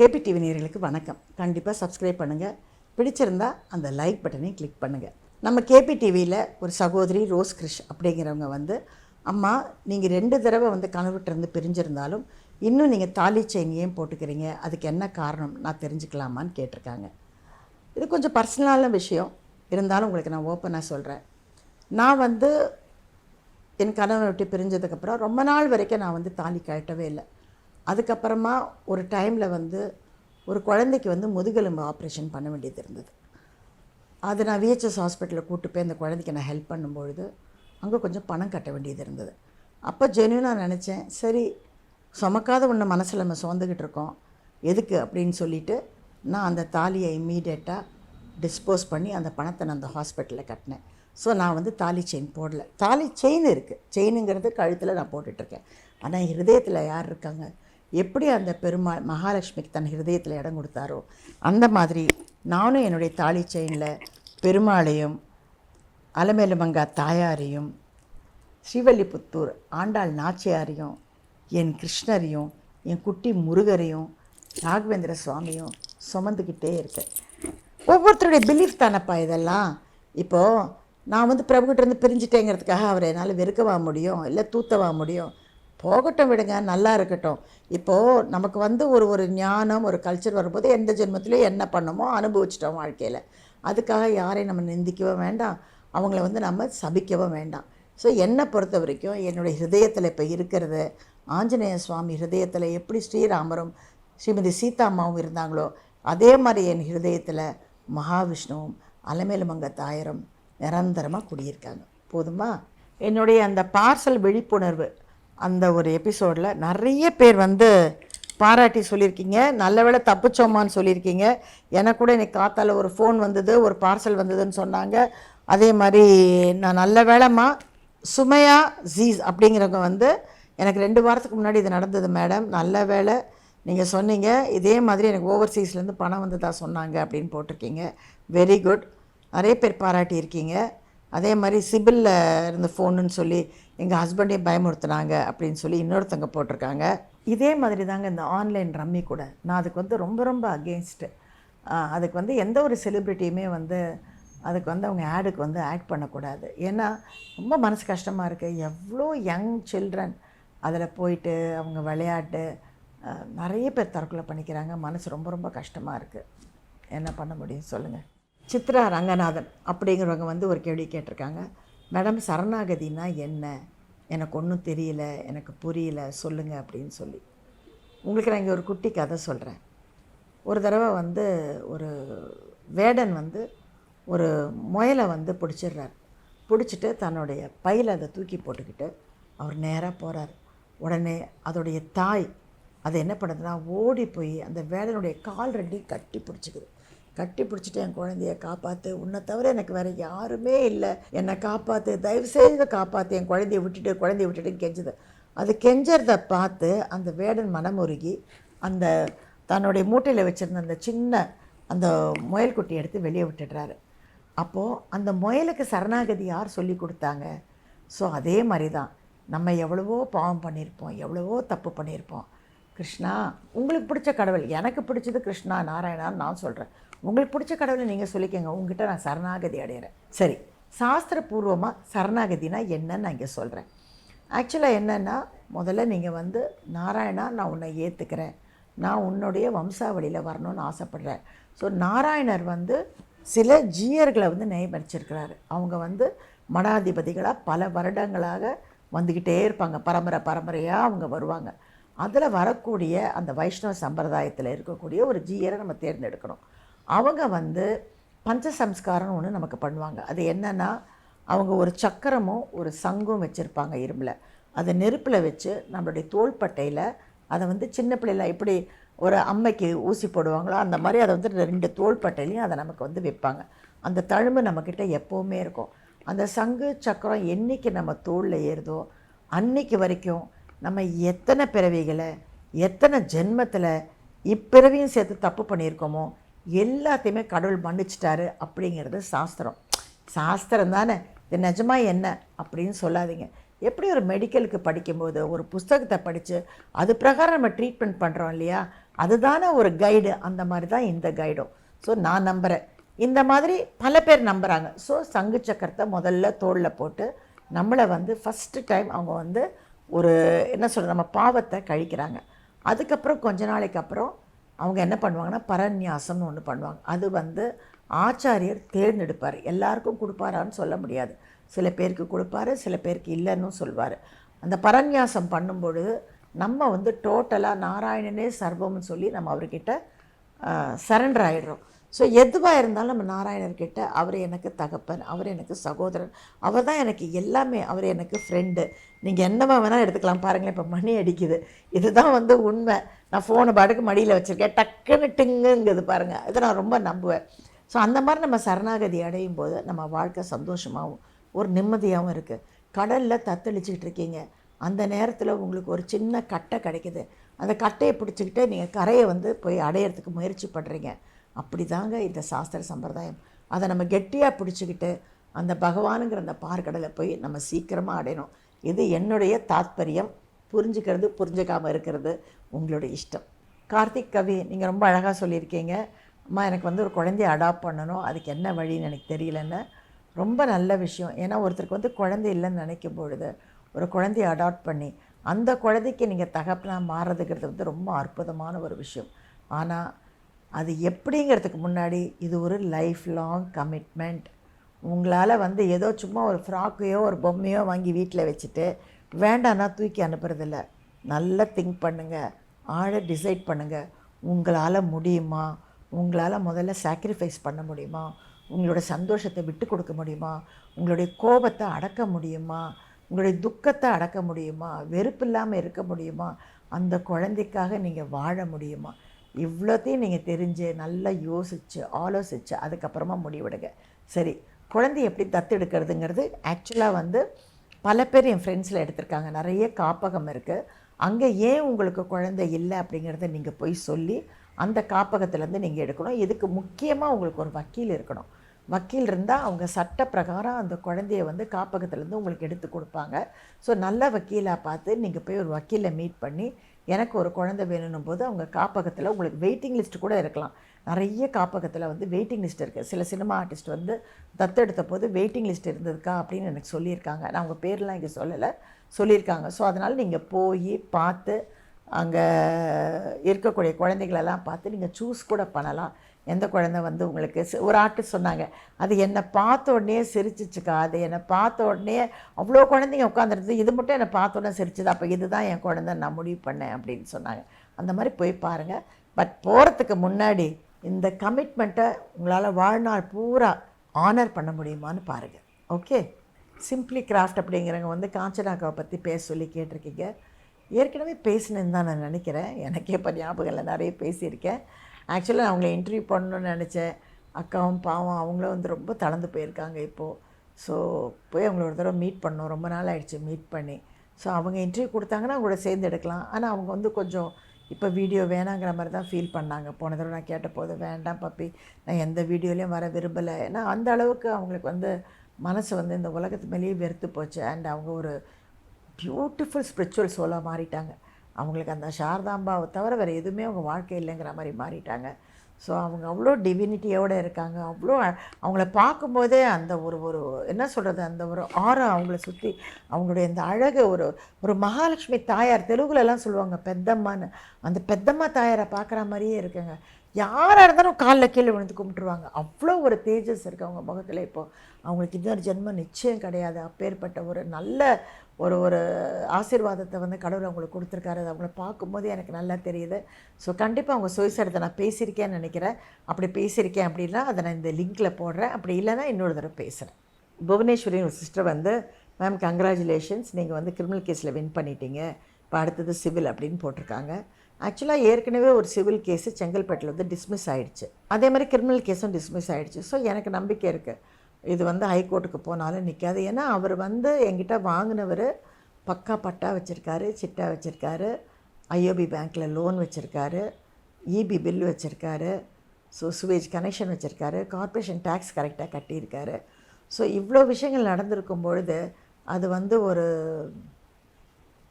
KP TV நேர்களுக்கு வணக்கம். கண்டிப்பாக சப்ஸ்கிரைப் பண்ணுங்கள் பிடிச்சிருந்தா அந்த லைக் பட்டனையும் கிளிக் பண்ணுங்கள் நம்ம கேபி டிவியில் ஒரு சகோதரி ரோஸ் கிரிஷ் அப்படிங்கிறவங்க வந்து அம்மா நீங்கள் ரெண்டு தடவை வந்து கணவர்கிட்ட பிரிஞ்சிருந்தாலும் இன்னும் நீங்கள் தாலி செயின் ஏன் போட்டுக்கிறீங்க? அதுக்கு என்ன காரணம்? நான் தெரிஞ்சுக்கலாமான்னு கேட்டிருக்காங்க. இது கொஞ்சம் பர்சனலான விஷயம். இருந்தாலும் உங்களுக்கு நான் ஓப்பனாக சொல்கிறேன் நான் வந்து என் கணவனை விட்டு பிரிஞ்சதுக்கப்புறம் ரொம்ப நாள் வரைக்கும் நான் வந்து தாலி கழட்டவே இல்லை. அதுக்கப்புறமா ஒரு டைமில் வந்து ஒரு குழந்தைக்கு வந்து முதுகெலும்பு ஆப்ரேஷன் பண்ண வேண்டியது இருந்தது. அது நான் விஹெச்எஸ் ஹாஸ்பிட்டலில் கூப்பிட்டு போய் அந்த குழந்தைக்கு நான் ஹெல்ப் பண்ணும்பொழுது அங்கே கொஞ்சம் பணம் கட்ட வேண்டியது இருந்தது. அப்போ ஜென்யூனாக நினச்சேன் சரி சுமக்காத ஒன்று மனசில் நம்ம சுமந்துக்கிட்டு இருக்கோம் எதுக்கு அப்படின்னு சொல்லிவிட்டு நான் அந்த தாலியை இம்மீடியட்டாக டிஸ்போஸ் பண்ணி அந்த பணத்தை நான் அந்த ஹாஸ்பிட்டலில் கட்டினேன். ஸோ நான் வந்து தாலி செயின் போடல. தாலி செயின் இருக்குது செயினுங்கிறது கழுத்தில் நான் போட்டுட்ருக்கேன் ஆனால் ஹிருதயத்தில் யார் இருக்காங்க? எப்படி அந்த பெருமாள் மகாலட்சுமிக்கு தன் ஹிருதயத்தில் இடம் கொடுத்தாரோ அந்த மாதிரி நானும் என்னுடைய தாலி செயினில் பெருமாளையும் அலமேலுமங்கா தாயாரையும் ஸ்ரீவல்லிபுத்தூர் ஆண்டாள் நாச்சியாரையும் என் கிருஷ்ணரையும் என் குட்டி முருகரையும் ராகவேந்திர சுவாமியும் சுமந்துக்கிட்டே இருக்கேன். ஒவ்வொருத்தருடைய பிலீஃப் தானப்பா இதெல்லாம்? இப்போது நான் வந்து பிரபுகிட்ட இருந்து பிரிஞ்சிட்டேங்கிறதுக்காக அவரை என்னால் வெறுக்கவா முடியும் இல்லை தூத்தவா முடியும்? போகட்டும் விடுங்க நல்லா இருக்கட்டும். இப்போது நமக்கு வந்து ஒரு ஒரு ஞானம் ஒரு கல்ச்சர் வரும்போது எந்த ஜென்மத்திலையும் என்ன பண்ணமோ அனுபவிச்சிட்டோம் வாழ்க்கையில். அதுக்காக யாரையும் நம்ம நிந்திக்கவும் வேண்டாம். அவங்கள வந்து நம்ம சபிக்கவும் வேண்டாம். ஸோ என்னை பொறுத்த வரைக்கும் என்னுடைய ஹிருதயத்தில் இப்போ இருக்கிறது ஆஞ்சநேய சுவாமி ஹிருதயத்தில் எப்படி ஸ்ரீராமரும் ஸ்ரீமதி சீதாம்மாவும் இருந்தாங்களோ அதே மாதிரி என் ஹிருதயத்தில் மகாவிஷ்ணுவும் அலமேலுமங்க தாயரும் நிரந்தரமாக குடியிருக்காங்க. போதுமா? என்னுடைய அந்த பார்சல் விழிப்புணர்வு அந்த ஒரு எபிசோடில் நிறைய பேர் வந்து பாராட்டி சொல்லியிருக்கீங்க. நல்ல வேளை தப்பிச்சோமான்னு சொல்லியிருக்கீங்க. எனக்கு கூட இன்னைக்கு காத்தால் ஒரு ஃபோன் வந்தது ஒரு பார்சல் வந்ததுன்னு சொன்னாங்க. அதே மாதிரி நான் நல்ல வேளைம்மா சுமையா ஜீஸ் அப்படிங்கிறவங்க வந்து எனக்கு ரெண்டு வாரத்துக்கு முன்னாடி இது நடந்தது மேடம் நல்ல வேளை நீங்கள் சொன்னீங்க. இதே மாதிரி எனக்கு ஓவர்சீஸ்லேருந்து பணம் வந்ததாக சொன்னாங்க அப்படின்னு போட்டிருக்கீங்க. வெரி குட் நிறைய பேர் பாராட்டி இருக்கீங்க அதே மாதிரி சிபிலில் இருந்த ஃபோனுன்னு சொல்லி எங்கள் ஹஸ்பண்டையும் பயமுறுத்துனாங்க அப்படின்னு சொல்லி இன்னொருத்தவங்க போட்டிருக்காங்க. இதே மாதிரி தாங்க இந்த ஆன்லைன் ரம்மி கூட. நான் அதுக்கு வந்து ரொம்ப ரொம்ப அகேன்ஸ்ட்டு அதுக்கு வந்து எந்த ஒரு செலிப்ரிட்டியுமே வந்து அதுக்கு வந்து அவங்க ஆடுக்கு வந்து ஆக்ட் பண்ணக்கூடாது. ஏன்னா ரொம்ப மனசு கஷ்டமாக இருக்குது எவ்வளோ யங் சில்ட்ரன் அதில் போயிட்டு அவங்க விளையாட்டு நிறைய பேர் தற்கொலை பண்ணிக்கிறாங்க. மனசு ரொம்ப ரொம்ப கஷ்டமாக இருக்குது என்ன பண்ண முடியும்? சொல்லுங்கள் சித்ரா ரங்கநாதன் அப்படிங்கிறவங்க வந்து ஒரு கேள்வி கேட்டிருக்காங்க. மேடம் சரணாகதினா என்ன? எனக்கு ஒன்றும் தெரியல எனக்கு புரியல சொல்லுங்கள் அப்படின்னு சொல்லி. உங்களுக்கு நான் இங்கே ஒரு குட்டி கதை சொல்கிறேன் ஒரு தடவை வந்து ஒரு வேடன் வந்து ஒரு முயலை வந்து பிடிச்சிடுறார். பிடிச்சிட்டு தன்னுடைய பையில் அதை தூக்கி போட்டுக்கிட்டு அவர் நேராக போகிறார் உடனே அதோடைய தாய் அது என்ன பண்ணுதுன்னா ஓடி போய் அந்த வேடனுடைய கால் ரெண்டையும் கட்டி பிடிச்சிக்குது. கட்டி பிடிச்சிட்டு என் குழந்தைய காப்பாற்று உன்னை தவிர எனக்கு வேறு யாருமே இல்லை. என்னை காப்பாற்று தயவு செய்து காப்பாற்று என் குழந்தைய விட்டுட்டு குழந்தைய விட்டுட்டுன்னு கெஞ்சுது. அது கெஞ்சறதை பார்த்து அந்த வேடன் மனமுருகி அந்த தன்னுடைய மூட்டையில் வச்சுருந்த அந்த சின்ன அந்த முயல் குட்டி எடுத்து வெளியே விட்டுடுறாரு. அப்போது அந்த முயலுக்கு சரணாகதி யார் சொல்லி கொடுத்தாங்க? ஸோ அதே மாதிரி தான் நம்ம எவ்வளவோ பாவம் பண்ணியிருப்போம். எவ்வளவோ தப்பு பண்ணியிருப்போம். கிருஷ்ணா உங்களுக்கு பிடிச்ச கடவுள். எனக்கு பிடிச்சது கிருஷ்ணா நாராயணான்னு நான் சொல்கிறேன் உங்களுக்கு பிடிச்ச கடவுளை நீங்கள் சொல்லிக்கோங்க. உங்ககிட்ட நான் சரணாகதி அடையிறேன். சரி சாஸ்திரபூர்வமாக சரணாகதினா என்னன்னு நான் இங்கே சொல்கிறேன் ஆக்சுவலாக என்னென்னா முதல்ல நீங்கள் வந்து நாராயணா நான் உன்னை ஏற்றுக்கிறேன் நான் உன்னுடைய வம்சாவளியில் வரணும்னு ஆசைப்பட்றேன். ஸோ நாராயணர் வந்து சில ஜீயர்களை வந்து நியமிச்சிருக்கிறாரு அவங்க வந்து மடாதிபதிகளாக பல வருடங்களாக வந்துக்கிட்டே இருப்பாங்க. பரம்பரை பரம்பரையாக அவங்க வருவாங்க. அதில் வரக்கூடிய அந்த வைஷ்ணவ சம்பிரதாயத்தில் இருக்கக்கூடிய ஒரு ஜீயரை நம்ம தேர்ந்தெடுக்கணும். அவங்க வந்து பஞ்சசம்ஸ்காரம்னு ஒன்று நமக்கு பண்ணுவாங்க. அது என்னென்னா அவங்க ஒரு சக்கரமும் ஒரு சங்கும் வச்சுருப்பாங்க இரும்பில். அதை நெருப்பில் வச்சு நம்மளுடைய தோள்பட்டையில் அதை வந்து சின்ன பிள்ளையில் எப்படி ஒரு அம்மைக்கு ஊசி போடுவாங்களோ அந்த மாதிரி அதை வந்து ரெண்டு தோள்பட்டையிலையும் அதை நமக்கு வந்து வைப்பாங்க. அந்த தழும்பு நம்மக்கிட்ட எப்போவுமே இருக்கும். அந்த சங்கு சக்கரம் என்றைக்கு நம்ம தோளில் ஏறுதோ அன்னைக்கு வரைக்கும் நம்ம எத்தனை பிறவிகளை எத்தனை ஜென்மத்தில் இப்பிறவியும் சேர்த்து தப்பு பண்ணியிருக்கோமோ எல்லாத்தையுமே கடவுள் மன்னிச்சிட்டாரு அப்படிங்கிறது சாஸ்திரம். சாஸ்திரம் தானே. இது நிஜமா என்ன அப்படின்னு சொல்லாதீங்க. எப்படி ஒரு மெடிக்கலுக்கு படிக்கும்போது ஒரு புஸ்தகத்தை படித்து அது பிரகாரம் நம்ம ட்ரீட்மெண்ட் பண்ணுறோம் இல்லையா? அதுதானே ஒரு கைடு அந்த மாதிரி தான் இந்த கைடும் ஸோ நான் நம்புகிறேன் இந்த மாதிரி பல பேர் நம்புகிறாங்க ஸோ சங்கு சக்கரத்தை முதல்ல தோளில் போட்டு நம்மளை வந்து ஃபஸ்ட்டு டைம் அவங்க வந்து ஒரு என்ன சொல்கிறது நம்ம பாவத்தை கழிக்கிறாங்க. அதுக்கப்புறம் கொஞ்ச நாளைக்கு அப்புறம் அவங்க என்ன பண்ணுவாங்கன்னா பரநியாசம்னு ஒன்று பண்ணுவாங்க. அது வந்து ஆச்சாரியர் தேர்ந்தெடுப்பார். எல்லாருக்கும் கொடுப்பாரான்னு சொல்ல முடியாது. சில பேருக்கு கொடுப்பாரு சில பேருக்கு இல்லைன்னு சொல்வார். அந்த பரநியாசம் பண்ணும்பொழுது நம்ம வந்து டோட்டலாக நாராயணனே சர்வம்னு சொல்லி நம்ம அவர்கிட்ட சரண்டர் ஆகிடுறோம் ஸோ எதுவாக இருந்தாலும் நம்ம நாராயணர்கிட்ட அவர் எனக்கு தகப்பன் அவர் எனக்கு சகோதரன் அவர் தான் எனக்கு எல்லாமே அவர் எனக்கு ஃப்ரெண்டு நீங்கள் என்னவா வேணால் எடுத்துக்கலாம் பாருங்களேன் இப்போ மணி அடிக்குது. இதுதான் வந்து உண்மை. நான் ஃபோனை பாட்டுக்கு மடியில் வச்சுருக்கேன். டக்குன்னு டிங்குங்குது பாருங்கள் இதை நான் ரொம்ப நம்புவேன். ஸோ அந்த மாதிரி நம்ம சரணாகதி அடையும் போது நம்ம வாழ்க்கை சந்தோஷமாகவும் ஒரு நிம்மதியாகவும் இருக்குது கடலில் தத்தளிச்சுக்கிட்டு இருக்கீங்க. அந்த நேரத்தில் உங்களுக்கு ஒரு சின்ன கட்டை கிடைக்குது. அந்த கட்டையை பிடிச்சிக்கிட்டு நீங்கள் கரையை வந்து போய் அடையிறதுக்கு முயற்சி பண்ணுறீங்க அப்படி தாங்க இந்த சாஸ்திர சம்பிரதாயம். அதை நம்ம கெட்டியாக பிடிச்சிக்கிட்டு அந்த பகவானுங்கிற அந்த பார்க்கடலை போய் நம்ம சீக்கிரமாக அடையணும். இது என்னுடைய தாத்பரியம். புரிஞ்சுக்கிறது புரிஞ்சுக்காமல் இருக்கிறது உங்களுடைய இஷ்டம். கார்த்திக் கவி நீங்கள் ரொம்ப அழகாக சொல்லியிருக்கீங்க. அம்மா எனக்கு வந்து ஒரு குழந்தைய அடாப்ட் பண்ணணும். அதுக்கு என்ன வழின்னு எனக்கு தெரியலன்னு. ரொம்ப நல்ல விஷயம். ஏன்னா ஒருத்தருக்கு வந்து குழந்தை இல்லைன்னு நினைக்கும் பொழுது ஒரு குழந்தைய அடாப்ட் பண்ணி அந்த குழந்தைக்கு நீங்கள் தகப்பனாக மாறுறதுங்கிறது வந்து ரொம்ப அற்புதமான ஒரு விஷயம். ஆனால் அது எப்படிங்கிறதுக்கு முன்னாடி இது ஒரு லைஃப் லாங் கமிட்மெண்ட் உங்களால் வந்து ஏதோ சும்மா ஒரு ஃப்ராக்கையோ ஒரு பொம்மையோ வாங்கி வீட்டில் வச்சுட்டு வேண்டான்னா தூக்கி அனுப்புறதில்ல. நல்லா திங்க் பண்ணுங்கள் ஆழ டிசைட் பண்ணுங்கள் உங்களால் முடியுமா? உங்களால் முதல்ல சாக்ரிஃபைஸ் பண்ண முடியுமா? உங்களோட சந்தோஷத்தை விட்டு கொடுக்க முடியுமா? உங்களுடைய கோபத்தை அடக்க முடியுமா? உங்களுடைய துக்கத்தை அடக்க முடியுமா? வெறுப்பு இல்லாமல் இருக்க முடியுமா? அந்த குழந்தைக்காக நீங்கள் வாழ முடியுமா? இவ்வளோத்தையும் நீங்கள் தெரிஞ்சு நல்லா யோசித்து ஆலோசித்து அதுக்கப்புறமா முடிவெடுங்க. சரி குழந்தை எப்படி தத்தெடுக்கிறதுங்கிறது ஆக்சுவலாக வந்து பல பேர் என் ஃப்ரெண்ட்ஸில் எடுத்திருக்காங்க. நிறைய காப்பகம் இருக்குது அங்கே ஏன் உங்களுக்கு குழந்தை இல்லை அப்படிங்கிறத நீங்கள் போய் சொல்லி அந்த காப்பகத்துலேருந்து நீங்கள் எடுக்கணும். இதுக்கு முக்கியமாக உங்களுக்கு ஒரு வக்கீல் இருக்கணும். வக்கீல் இருந்தால் அவங்க சட்ட பிரகாரம் அந்த குழந்தைய வந்து காப்பகத்துலேருந்து உங்களுக்கு எடுத்து கொடுப்பாங்க. ஸோ நல்ல வக்கீலாக பார்த்து நீங்கள் போய் ஒரு வக்கீலை மீட் பண்ணி எனக்கு ஒரு குழந்தை வேணும்னும் போது அவங்க காப்பகத்தில் உங்களுக்கு வெயிட்டிங் லிஸ்ட் கூட இருக்கலாம். நிறைய காப்பகத்தில் வந்து வெயிட்டிங் லிஸ்ட் இருக்குது சில சினிமா ஆர்டிஸ்ட் வந்து தத்தெடுத்த போது வெயிட்டிங் லிஸ்ட் இருந்ததுக்கா அப்படின்னு எனக்கு சொல்லியிருக்காங்க. நான் அவங்க பேர்லாம் இங்கே சொல்லலை சொல்லியிருக்காங்க. ஸோ அதனால் நீங்கள் போய் பார்த்து அங்கே இருக்கக்கூடிய குழந்தைகளெல்லாம் பார்த்து நீங்கள் சூஸ் கூட பண்ணலாம். எந்த குழந்தை வந்து உங்களுக்கு ஒரு ஆட்டு சொன்னாங்க அது என்னை பார்த்த உடனே சிரிச்சிச்சுக்கா அது என்னை பார்த்த உடனே அவ்வளோ குழந்தைங்க உட்காந்துருது இது மட்டும் என்னை பார்த்த உடனே சிரிச்சுது அப்போ இதுதான் என் குழந்தை நான் முடிவு பண்ணேன் அப்படின்னு சொன்னாங்க. அந்த மாதிரி போய் பாருங்கள் பட் போகிறதுக்கு முன்னாடி இந்த கமிட்மெண்ட்டை உங்களால் வாழ்நாள் பூரா ஆனர் பண்ண முடியுமான்னு பாருங்கள் ஓகே? சிம்பிளி கிராஃப்ட் அப்படிங்கிறவங்க வந்து காஞ்சனாக்காவை பற்றி பேச சொல்லி கேட்டிருக்கீங்க. ஏற்கனவே பேசினேன்னு தான் நான் நினைக்கிறேன். எனக்கே இப்போ ஞாபகம் இல்லை. நிறைய பேசியிருக்கேன். ஆக்சுவலாக நான் அவங்கள இன்டர்வியூ பண்ணணும்னு நினச்சேன். அக்காவும் பாவம் அவங்களும் வந்து ரொம்ப தளர்ந்து போயிருக்காங்க இப்போது ஸோ போய் அவங்கள ஒரு தடவை மீட் பண்ணோம். ரொம்ப நாள் ஆயிடுச்சு மீட் பண்ணி. ஸோ அவங்க இன்டர்வியூ கொடுத்தாங்கன்னா கூட சேர்ந்து எடுக்கலாம். ஆனால் அவங்க வந்து கொஞ்சம் இப்போ வீடியோ வேணாங்கிற மாதிரி தான் ஃபீல் பண்ணாங்க. போன தடவை நான் கேட்ட போது வேண்டாம் பப்பி நான் எந்த வீடியோலையும் வர விரும்பலை. ஏன்னா அந்த அளவுக்கு அவங்களுக்கு வந்து மனசு வந்து இந்த உலகத்து மேலேயே வெறுத்து போச்சு. அண்ட் அவங்க ஒரு பியூட்டிஃபுல் ஸ்பிரிச்சுவல் சோலாக மாறிட்டாங்க. அவங்களுக்கு அந்த சாரதாம்பாவை தவிர வேறு எதுவுமே அவங்க வாழ்க்கை இல்லைங்கிற மாதிரி மாறிட்டாங்க. ஸோ அவங்க அவ்வளோ டிவினிட்டியோடு இருக்காங்க. அவ்வளோ அவங்கள பார்க்கும்போதே அந்த ஒரு ஒரு என்ன சொல்கிறது அந்த ஒரு ஆரா அவங்கள சுற்றி அவங்களுடைய இந்த அழகு ஒரு ஒரு மகாலட்சுமி தாயார் தெலுங்குலலாம் சொல்லுவாங்க பெத்தம்மான்னு. அந்த பெத்தம்மா தாயாரை பார்க்குற மாதிரியே இருக்குங்க. யாராக இருந்தாலும் காலில் கீழே விழுந்து கும்பிட்டுருவாங்க. அவ்வளோ ஒரு தேஜஸ் இருக்குது அவங்க முகத்தில் இப்போது அவங்களுக்கு இன்னொரு ஜென்மம் நிச்சயம் கிடையாது. அப்பேற்பட்ட ஒரு நல்ல ஒரு ஒரு ஆசீர்வாதத்தை வந்து கடவுள் அவங்களுக்கு கொடுத்துருக்காரு. அதை அவங்கள பார்க்கும்போது எனக்கு நல்லா தெரியுது. ஸோ கண்டிப்பாக அவங்க சுயசரிதை நான் பேசியிருக்கேன்னு நினைக்கிறேன். அப்படி பேசியிருக்கேன் அப்படின்னா அதை நான் இந்த லிங்க்கில் போடுறேன். அப்படி இல்லைன்னா இன்னொரு தடவை பேசுகிறேன் புவனேஸ்வரின் ஒரு சிஸ்டர் வந்து மேம் கங்க்ராச்சுலேஷன்ஸ் நீங்கள் வந்து கிரிமினல் கேஸில் வின் பண்ணிட்டீங்க. இப்போ அடுத்தது சிவில் அப்படின்னு போட்டிருக்காங்க. ஆக்சுவலாக ஏற்கனவே ஒரு சிவில் கேஸு செங்கல்பட்டில் வந்து டிஸ்மிஸ் ஆகிடுச்சு அதே மாதிரி கிரிமினல் கேஸும் டிஸ்மிஸ் ஆகிடுச்சு ஸோ எனக்கு நம்பிக்கை இருக்குது இது வந்து ஹைகோர்ட்டுக்கு போனாலும் நிற்காது ஏன்னா அவர் வந்து என்கிட்ட வாங்கினவர் பக்கா பட்டா வச்சுருக்காரு சிட்டா வச்சுருக்காரு ஐஓபி பேங்க்கில் லோன் வச்சுருக்காரு இபி பில் வச்சுருக்காரு ஸோ சுவேஜ் கனெக்ஷன் வச்சுருக்காரு கார்ப்பரேஷன் டேக்ஸ் கரெக்டாக கட்டியிருக்காரு. ஸோ இவ்வளோ விஷயங்கள் நடந்திருக்கும் பொழுது அது வந்து ஒரு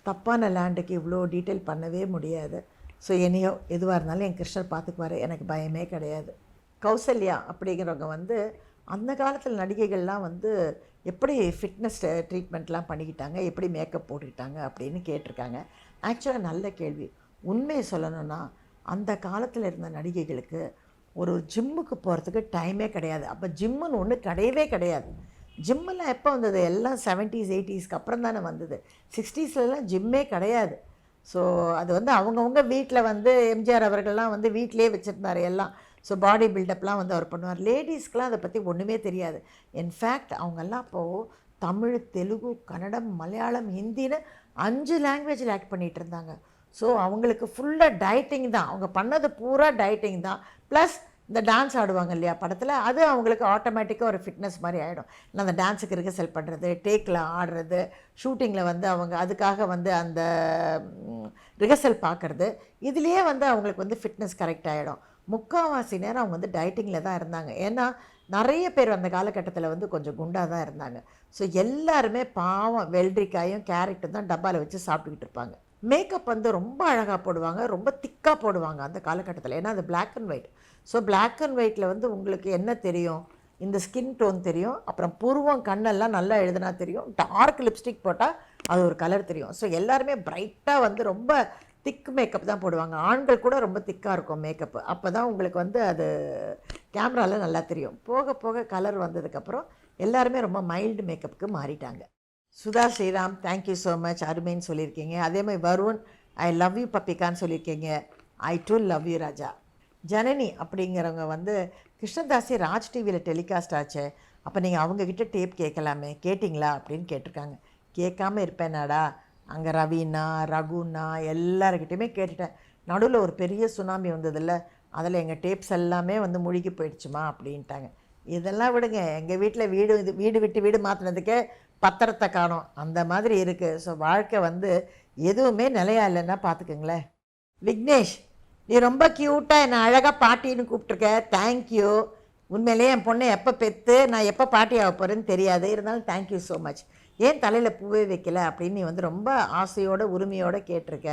தப்பான லேண்டுக்கு இவ்வளோ டீட்டெயில் பண்ணவே முடியாது. ஸோ என்னையோ எதுவாக இருந்தாலும் என் கிருஷ்ணர் பார்த்துக்குவார் எனக்கு பயமே கிடையாது. கௌசல்யா அப்படிங்கிறவங்க வந்து அந்த காலத்தில் நடிகைகள்லாம் வந்து எப்படி ஃபிட்னஸ் ட்ரீட்மெண்ட்லாம் பண்ணிக்கிட்டாங்க? எப்படி மேக்கப் போட்டுக்கிட்டாங்க? அப்படின்னு கேட்டிருக்காங்க. ஆக்சுவலாக நல்ல கேள்வி. உண்மையை சொல்லணும்னா அந்த காலத்தில் இருந்த நடிகைகளுக்கு ஒரு ஜிம்முக்கு போகிறதுக்கு டைமே கிடையாது. அப்போ ஜிம்முன்னு ஒன்று கிடையவே கிடையாது. ஜிம்மெல்லாம் எப்போ வந்தது? எல்லாம் செவன்ட்டீஸ் எயிட்டிஸ்க்கு அப்புறம் தானே வந்தது. சிக்ஸ்டீஸ்லலாம் ஜிம்மே கிடையாது. ஸோ அது வந்து அவங்கவுங்க வீட்டில் வந்து எம்ஜிஆர் அவர்கள்லாம் வந்து வீட்டிலே வச்சுருந்தாரு எல்லாம். ஸோ பாடி பில்டப்லாம் வந்து அவர் பண்ணுவார். லேடிஸ்க்கெலாம் அதை பற்றி ஒன்றுமே தெரியாது. இன்ஃபேக்ட் அவங்கெல்லாம் அப்போது தமிழ் தெலுங்கு கன்னடம் மலையாளம் ஹிந்தின்னு அஞ்சு லாங்குவேஜில் ஆக்ட் பண்ணிகிட்டு இருந்தாங்க. ஸோ அவங்களுக்கு ஃபுல்லாக டயட்டிங் தான். அவங்க பண்ணது பூரா டயட்டிங் தான். ப்ளஸ் இந்த டான்ஸ் ஆடுவாங்க இல்லையா படத்தில் அது அவங்களுக்கு ஆட்டோமேட்டிக்காக ஒரு ஃபிட்னஸ் மாதிரி ஆகிடும் நான் அந்த டான்ஸுக்கு ரிஹர்சல் பண்ணுறது டேக்கில் ஆடுறது ஷூட்டிங்கில் வந்து அவங்க அதுக்காக வந்து அந்த ரிஹர்சல் பார்க்குறது இதுலேயே வந்து அவங்களுக்கு வந்து ஃபிட்னஸ் கரெக்ட் ஆகிடும் முக்கால்வாசி நேரம் அவங்க வந்து டயட்டிங்கில் தான் இருந்தாங்க. ஏன்னா நிறைய பேர் அந்த காலகட்டத்தில் வந்து கொஞ்சம் குண்டாக தான் இருந்தாங்க. ஸோ எல்லாருமே பாவம் வெள்ளரிக்காயும் கேரட்டும் தான் டப்பாவில் வச்சு சாப்பிட்டுக்கிட்டு இருப்பாங்க. மேக்கப் வந்து ரொம்ப அழகாக போடுவாங்க ரொம்ப திக்காக போடுவாங்க அந்த காலகட்டத்தில். ஏன்னா அது black and white so black and ஒயிட்டில் வந்து உங்களுக்கு என்ன தெரியும்? இந்த ஸ்கின் டோன் தெரியும். அப்புறம் புருவம் கண்ணெல்லாம் நல்லா எழுதுனா தெரியும். டார்க் லிப்ஸ்டிக் போட்டால் அது ஒரு கலர் தெரியும். ஸோ எல்லாருமே பிரைட்டாக வந்து ரொம்ப திக் மேக்கப் தான் போடுவாங்க. ஆண்கள் கூட ரொம்ப திக்காக இருக்கும் மேக்கப் அப்போ தான் உங்களுக்கு வந்து அது கேமராவில் நல்லா தெரியும். போக போக கலர் வந்ததுக்கப்புறம் எல்லாருமே ரொம்ப மைல்டு மேக்கப்புக்கு மாறிட்டாங்க. Sudha Sriram thank you so much அருமைன்னு சொல்லியிருக்கீங்க. அதே மாதிரி வருண் ஐ லவ் யூ பப்பிகான்னு சொல்லியிருக்கீங்க. ஐ டு லவ் யூ ராஜா. ஜனனி அப்படிங்கிறவங்க வந்து கிருஷ்ணதாசி ராஜ் டிவியில் டெலிகாஸ்ட் ஆச்சு. அப்போ நீங்கள் அவங்கக்கிட்ட டேப் கேட்கலாமே. கேட்டிங்களா? அப்படின்னு கேட்டிருக்காங்க. கேட்காம இருப்பேனாடா. அங்கே ரவீனா ரகுனா எல்லாருக்கிட்டையுமே கேட்டுட்டேன். நடுவில் ஒரு பெரிய சுனாமி வந்ததில்ல அதில் எங்கள் டேப்ஸ் எல்லாமே வந்து முழுகி போயிடுச்சுமா அப்படின்ட்டாங்க. இதெல்லாம் விடுங்க எங்கள் வீட்டில் வீடு இது வீடு விட்டு வீடு மாற்றினதுக்கே பத்திரத்தை காணும். அந்த மாதிரி இருக்குது ஸோ வாழ்க்கை வந்து எதுவுமே நிலையா இல்லைன்னா பார்த்துக்குங்களேன் விக்னேஷ் நீ ரொம்ப க்யூட்டாக என்னை அழகாக பாட்டின்னு கூப்பிட்ருக்க தேங்க்யூ உண்மையிலேயே என் பொண்ணை எப்போ பெற்று நான் எப்போ பாட்டி ஆக போகிறேன்னு தெரியாது. இருந்தாலும் தேங்க்யூ ஸோ மச் ஏன் தலையில் பூவே வைக்கல அப்படின்னு நீ வந்து ரொம்ப ஆசையோட உரிமையோடு கேட்டிருக்க.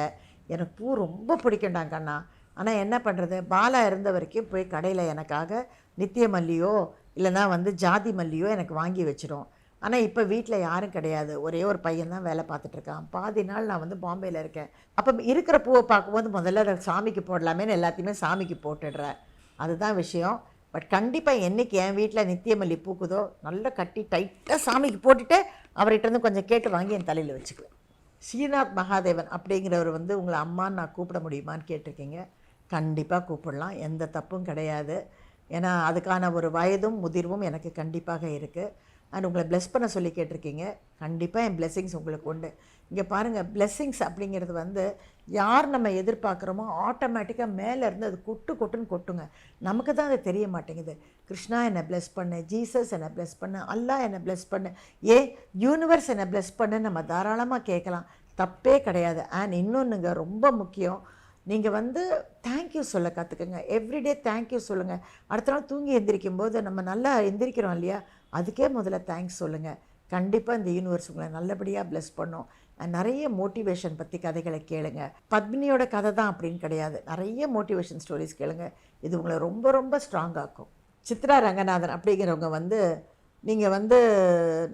எனக்கு பூ ரொம்ப பிடிக்கும்டா கண்ணா ஆனால் என்ன பண்ணுறது பாலா இருந்த வரைக்கும் போய் கடையில் எனக்காக நித்திய மல்லியோ இல்லைன்னா வந்து ஜாதி மல்லியோ எனக்கு வாங்கி வச்சிடும். ஆனால் இப்போ வீட்டில் யாரும் கிடையாது. ஒரே ஒரு பையன் தான் வேலை பார்த்துட்ருக்கான் பாதி நாள் நான் வந்து பாம்பேயில் இருக்கேன். அப்போ இருக்கிற பூவை பார்க்கும்போது முதல்ல சாமிக்கு போடலாமேன்னு எல்லாத்தையுமே சாமிக்கு போட்டுடுறேன் அதுதான் விஷயம். பட் கண்டிப்பாக என்னைக்கு என் வீட்டில் நித்தியமல்லி பூக்குதோ நல்லா கட்டி டைட்டாக சாமிக்கு போட்டுட்டு அவர்கிட்ட இருந்து கொஞ்சம் கேட்டு வாங்கி என் தலையில் வச்சுக்குவேன். ஸ்ரீநாத் மகாதேவன் அப்படிங்கிறவர் வந்து உங்களை அம்மான்னு நான் கூப்பிட முடியுமான்னு கேட்டிருக்கீங்க. கண்டிப்பாக கூப்பிடலாம். எந்த தப்பும் கிடையாது. ஏன்னா அதுக்கான ஒரு வயதும் முதிர்வும் எனக்கு கண்டிப்பாக இருக்குது அண்ட் உங்களை ப்ளெஸ் பண்ண சொல்லி கேட்டிருக்கீங்க. கண்டிப்பாக என் ப்ளெஸ்ஸிங்ஸ் உங்களுக்கு உண்டு. இங்கே பாருங்கள் பிளெஸ்ஸிங்ஸ் அப்படிங்கிறது வந்து யார் நம்ம எதிர்பார்க்குறோமோ ஆட்டோமேட்டிக்காக மேலே இருந்து அது கொட்டு கொட்டுன்னு கொட்டுங்க. நமக்கு தான் அது தெரிய மாட்டேங்குது. கிருஷ்ணா என்னை ப்ளெஸ் பண்ணு ஜீசஸ் என்னை ப்ளெஸ் பண்ணு அல்லா என்னை bless பண்ணு. ஏ யூனிவர்ஸ் என்னை bless பண்ணு நம்ம தாராளமாக கேட்கலாம். தப்பே கிடையாது. அண்ட் இன்னொன்றுங்க ரொம்ப முக்கியம். நீங்கள் வந்து தேங்க்யூ சொல்ல கற்றுக்குங்க எவ்ரிடே தேங்க்யூ சொல்லுங்கள் அடுத்த நாள் தூங்கி எந்திரிக்கும் போது நம்ம நல்லா எந்திரிக்கிறோம் இல்லையா? அதுக்கே முதல்ல தேங்க்ஸ் சொல்லுங்கள் கண்டிப்பாக இந்த யூனிவர்ஸ் உங்களை நல்லபடியாக ப்ளெஸ் பண்ணும். நிறைய மோட்டிவேஷன் பற்றி கதைகளை கேளுங்க. பத்மினியோட கதை தான் அப்படின்னு கிடையாது. நிறைய மோட்டிவேஷன் ஸ்டோரிஸ் கேளுங்க. இது உங்களை ரொம்ப ரொம்ப ஸ்ட்ராங் ஆக்கும். சித்ரா ரங்கநாதன் அப்படிங்கிறவங்க வந்து நீங்கள் வந்து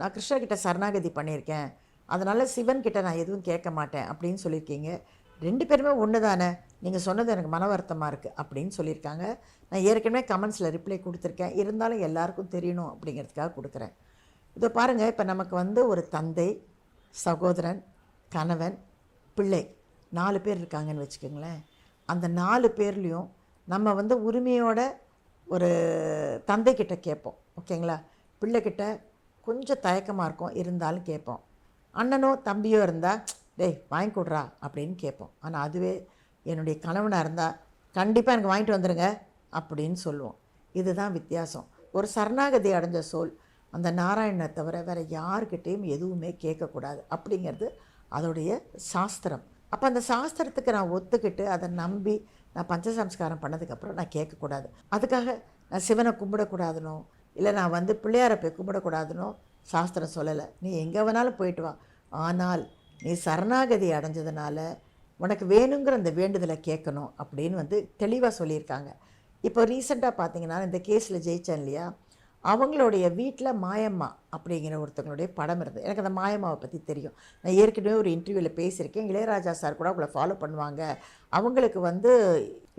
நான் கிருஷ்ணர்கிட்ட சரணாகதி பண்ணியிருக்கேன். அதனால் சிவன் கிட்ட நான் எதுவும் கேட்க மாட்டேன் அப்படின்னு சொல்லியிருக்கீங்க. ரெண்டு பேருமே ஒன்று தானே நீங்கள் சொன்னது எனக்கு மன வருத்தமாக இருக்குது அப்படின்னு சொல்லியிருக்காங்க. நான் ஏற்கனவே கமெண்ட்ஸில் ரிப்ளை கொடுத்துருக்கேன். இருந்தாலும் எல்லாருக்கும் தெரியணும் அப்படிங்கிறதுக்காக கொடுக்குறேன். இதோ பாருங்கள் இப்போ நமக்கு வந்து ஒரு தந்தை சகோதரன் கணவன் பிள்ளை நாலு பேர் இருக்காங்கன்னு வச்சுக்கோங்களேன். அந்த நாலு பேர்லேயும் நம்ம வந்து உரிமையோட ஒரு தந்தைக்கிட்ட கேட்போம். ஓகேங்களா? பிள்ளைக்கிட்ட கொஞ்சம் தயக்கமாக இருக்கும் இருந்தாலும் கேட்போம். அண்ணனோ தம்பியோ இருந்தால் டேய் வாங்கி கொடுறா அப்படின்னு கேட்போம். ஆனால் அதுவே என்னுடைய கணவனாக இருந்தால் கண்டிப்பாக எனக்கு வாங்கிட்டு வந்துடுங்க அப்படின்னு சொல்லுவோம். இதுதான் வித்தியாசம். ஒரு சரணாகதி அடைஞ்ச சோல் அந்த நாராயணனை தவிர வேறு யாருக்கிட்டேயும் எதுவுமே கேட்கக்கூடாது. அப்படிங்கிறது அதோடைய சாஸ்திரம். அப்போ அந்த சாஸ்திரத்துக்கு நான் ஒத்துக்கிட்டு அதை நம்பி நான் பஞ்சசம்ஸ்காரம் பண்ணதுக்கப்புறம் நான் கேட்கக்கூடாது. அதுக்காக நான் சிவனை கும்பிடக்கூடாதுனோ இல்லை நான் வந்து பிள்ளையாரை போய் கும்பிடக்கூடாதுனோ சாஸ்திரம் சொல்லலை. நீ எங்கே வேணாலும் போயிட்டு வா. ஆனால் நீ சரணாகதி அடைஞ்சதுனால உனக்கு வேணுங்கிற அந்த வேண்டுதலை கேட்கணும் அப்படின்னு வந்து தெளிவாக சொல்லியிருக்காங்க. இப்போ ரீசெண்டாக பார்த்தீங்கன்னா இந்த கேஸில் ஜெயித்தேன் இல்லையா? அவங்களுடைய வீட்டில் மாயம்மா அப்படிங்கிற ஒருத்தவங்களுடைய படம் இருந்தது. எனக்கு அந்த மாயம்மாவை பற்றி தெரியும். நான் ஏற்கனவே ஒரு இன்டர்வியூவில் பேசியிருக்கேன். இளையராஜா சார் கூட அவங்கள ஃபாலோ பண்ணுவாங்க. அவங்களுக்கு வந்து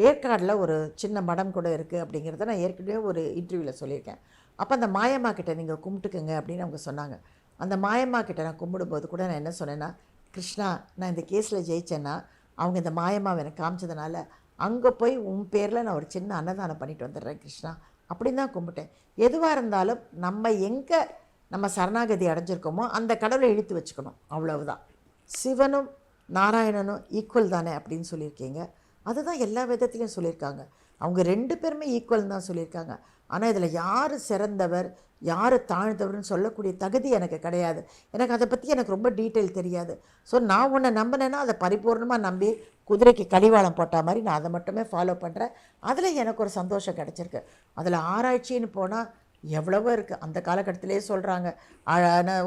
ஏற்காடில் ஒரு சின்ன மடம் கூட இருக்குது அப்படிங்கிறத நான் ஏற்கனவே ஒரு இன்டர்வியூவில் சொல்லியிருக்கேன். அப்போ அந்த மாயம்மா கிட்டே நீங்கள் கும்பிட்டுக்குங்க அப்படின்னு அவங்க சொன்னாங்க. அந்த மாயம்மா கிட்டே நான் கும்பிடும்போது கூட நான் என்ன சொன்னேன்னா கிருஷ்ணா நான் இந்த கேஸில் ஜெயிச்சேன்னா அவங்க இந்த மாயம்மாவை எனக்கு காமிச்சதுனால அங்கே போய் உன் பேரில் நான் ஒரு சின்ன அன்னதானம் பண்ணிட்டு வந்துடுறேன் கிருஷ்ணா. அப்படின்னு தான் கும்பிட்டேன். எதுவாக இருந்தாலும் நம்ம எங்கே நம்ம சரணாகதி அடைஞ்சிருக்கோமோ அந்த கடவுளை இழுத்து வச்சுக்கணும். அவ்வளவுதான். சிவனும் நாராயணனும் ஈக்குவல் தானே அப்படின்னு சொல்லியிருக்கீங்க. அதுதான் எல்லா விதத்துலையும் சொல்லியிருக்காங்க. அவங்க ரெண்டு பேருமே ஈக்குவல் தான் சொல்லியிருக்காங்க. ஆனால் இதில் யார் சிறந்தவர் யார் தாழ்ந்தவர்னு சொல்லக்கூடிய தகுதி எனக்கு கிடையாது. எனக்கு அதை பற்றி எனக்கு ரொம்ப டீட்டெயில் தெரியாது. ஸோ நான் உன்னை நம்பினேன்னா அதை பரிபூர்ணமாக நம்பி குதிரைக்கு கடிவாளம் போட்ட மாதிரி நான் அதை மட்டுமே ஃபாலோ பண்ணுறேன் அதில் எனக்கு ஒரு சந்தோஷம் கிடச்சிருக்கு. அதில் ஆராய்ச்சின்னு போனால் எவ்வளவோ இருக்குது அந்த காலகட்டத்திலே சொல்கிறாங்க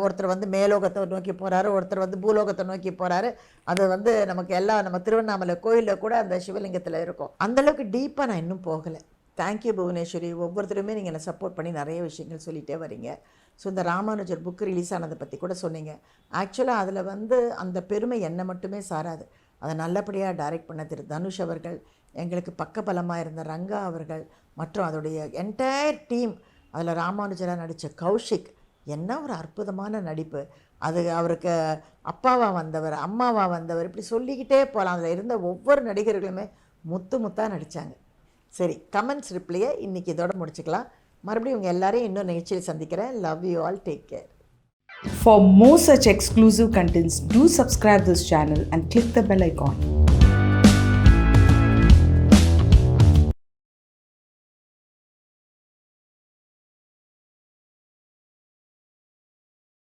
ஒருத்தர் வந்து மேலோகத்தை நோக்கி போகிறாரு ஒருத்தர் வந்து பூலோகத்தை நோக்கி போகிறாரு அது வந்து நமக்கு எல்லாம் நம்ம திருவண்ணாமலை கோயிலில் கூட அந்த சிவலிங்கத்தில் இருக்கும். அந்தளவுக்கு டீப்பாக நான் இன்னும் போகலை. Thank you Bhuvaneshwari. ஒவ்வொருத்தருமே நீங்கள் என்னை சப்போர்ட் பண்ணி நிறைய விஷயங்கள் சொல்லிகிட்டே வரீங்க. ஸோ இந்த ராமானுஜர் புக்கு ரிலீஸ் ஆனதை பற்றி கூட சொன்னீங்க. ஆக்சுவலாக அதில் வந்து அந்த பெருமை என்னை மட்டுமே சாராது. அதை நல்லபடியாக டைரக்ட் பண்ண திரு தனுஷ் அவர்கள் எங்களுக்கு பக்கபலமாக இருந்த ரங்கா அவர்கள் மற்றும் அதோடைய என்டையர் டீம் அதில் ராமானுஜராக நடித்த கௌஷிக். என்ன ஒரு அற்புதமான நடிப்பு. அது அவருக்கு அப்பாவாக வந்தவர் அம்மாவாக வந்தவர் இப்படி சொல்லிக்கிட்டே போகலாம் அதில் இருந்த ஒவ்வொரு நடிகர்களுமே முத்து முத்தாக நடித்தாங்க சரி கமெண்ட்ஸ் ரிப்ளையை இன்றைக்கி இதோட முடிச்சுக்கலாம். மறுபடியும் உங்கள் எல்லாரையும் இன்னும் நிகழ்ச்சியில் சந்திக்கிறேன். Love you all take care For more such exclusive contents, do subscribe this channel and click the bell icon.